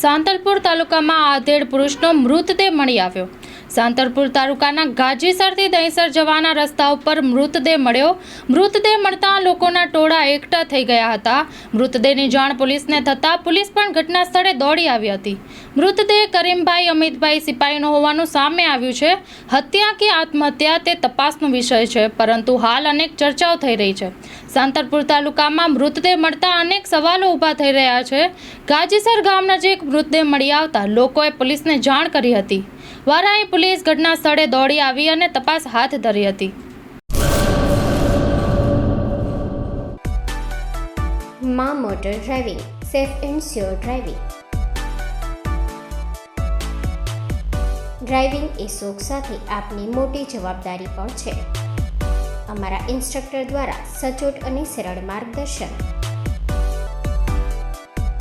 સાંતલપુર તાલુકામાં આધેડ પુરુષનો મૃતદેહ મળી આવ્યો. સાંતલપુર તાલુકાના ગાજીસરથી દહીસર જવાના રસ્તા ઉપર મૃતદેહ મળ્યો. મૃતદેહ મળતા લોકોના ટોળા એકઠા થઈ ગયા હતા. મૃતદેહની જાણ પોલીસને થતાં પોલીસ પણ ઘટના સ્થળે દોડી આવી હતી. મૃતદેહ કરીમભાઈ અમિતભાઈ સિપાહીનો હોવાનું સામે આવ્યું છે. હત્યા કે આત્મહત્યા તે તપાસનો વિષય છે, પરંતુ હાલ અનેક ચર્ચાઓ થઈ રહી છે. સાંતરપુર તાલુકામાં મૃતદેહ મળતા અનેક સવાલો ઊભા થઈ રહ્યા છે. ગાજીસર ગામ નજીક મૃતદેહ મળી આવતા લોકોએ પોલીસને જાણ કરી હતી. વારાઈ પોલીસ ઘટના સ્થળે દોડી આવી અને તપાસ હાથ ધરી હતી. Maa motor driving, safe and sure driving. Driving એ શોખ સાથે આપની મોટી જવાબદારી પણ છે. અમારા ઇન્સ્ટ્રક્ટર દ્વારા સચોટ અને સરળ માર્ગદર્શન.